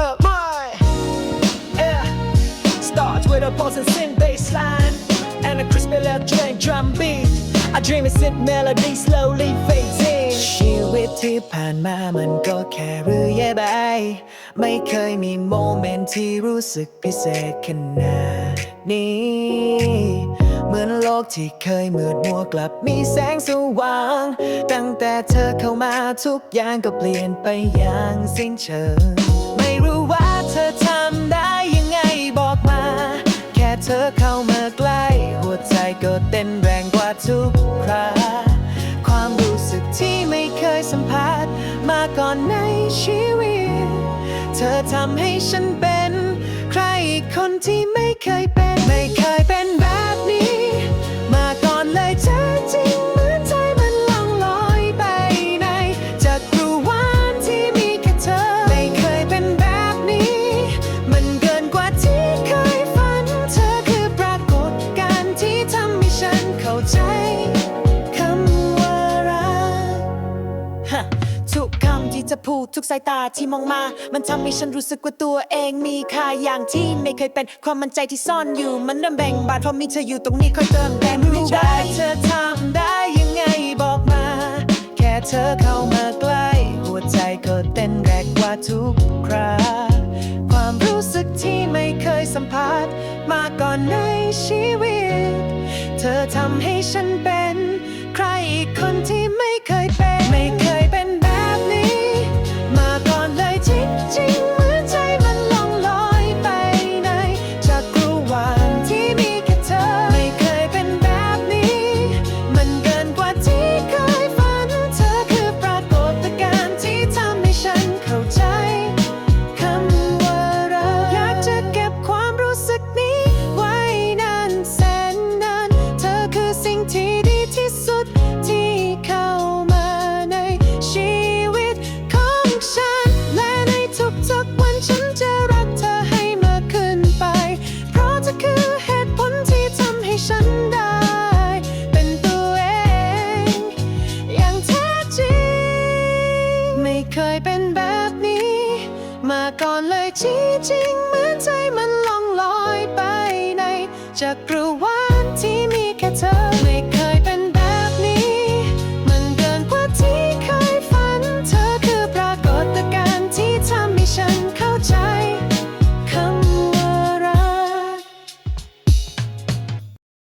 uh, my yeah. Starts with a pulse and synth bass line and a crisp electric drum beat. I dream a synth melody slowly fading ชีวิตที่ผ่านมามันก็แค่เรื่อยไปไม่เคยมีโมเมนต์ที่รู้สึกพิเศษขนาดนี้ เหมือนโลกที่เคยมืดมัวกลับมีแสงสว่าง ตั้งแต่เธอเข้ามาทุกอย่างก็เปลี่ยนไปอย่างสิ้นเชิง เธอเข้ามาใกล้ หัวใจก็เต้นแรงกว่าทุกคราความรู้สึกที่ไม่เคยสัมผัสมาก่อนในชีวิต เธอทำให้ฉันเป็น ใครคนที่ไม่เคยเป็น คำที่จะพูดทุกสายตาที่มองมา มันทำให้ฉันรู้สึกว่าตัวเองมีค่าอย่างที่ไม่เคยเป็นความมั่นใจที่ซ่อนอยู่ มันเริ่มแบ่งบานเพราะมีเธออยู่ตรงนี้คอยเติมแต่งรู้ว่าเธอทำได้ยังไงบอกมา แค่เธอเข้ามาใกล้หัวใจก็เต้นแรงกว่าทุกคราความรู้สึกที่ไม่เคยสัมผัสมาก่อนในชีวิต เธอทำให้ฉันเป็น ก่อนเลยจริงๆเหมือนใจมันล่องลอยไปในจักรวาลที่มีแค่เธอ